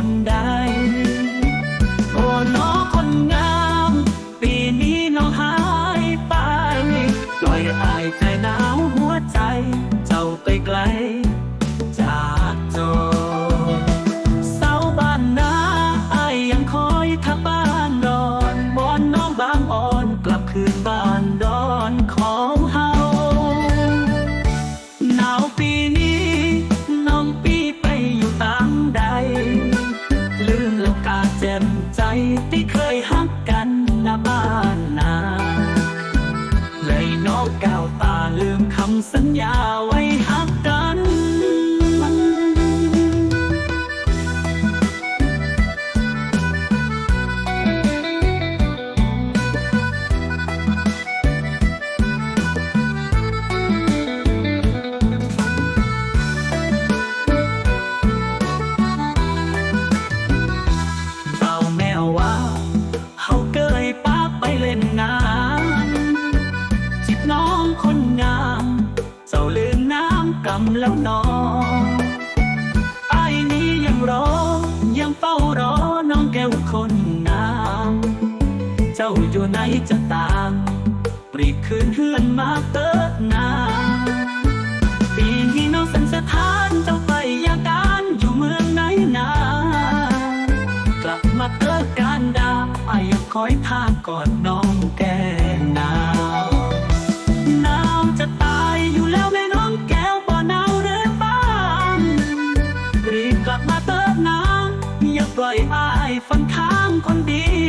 คนใด โอ้น้องคนงาม ปีนี้น้องหายไปปล่อยอายใจหนาวหัวใจ เจ้าไปไกล เขาเกยปากไปเล่นน้ำจิบน้องคนงามเจ้าลืมน้ำกำแล้วนอนไอ้นี้ยังรอ ยังเฝ้ารอน้องแก้วคนงามเจ้าอยู่ไหนจะตามปรีคืนเฮือนมาเติดนาปีนี้น้องสันสถานเจ้าไปยาการอยู่เมืองไหนนา กลับมาเกิดการดาไอ อยทางก่อนน้องแก่หนาวหนาวจะตายอยู่แล้วแม่น้องแก้วบ่หนาวหรือบ้างรีบกลับมาเติมน้ำอย่าปล่อยอายฟันค้างคนเดียว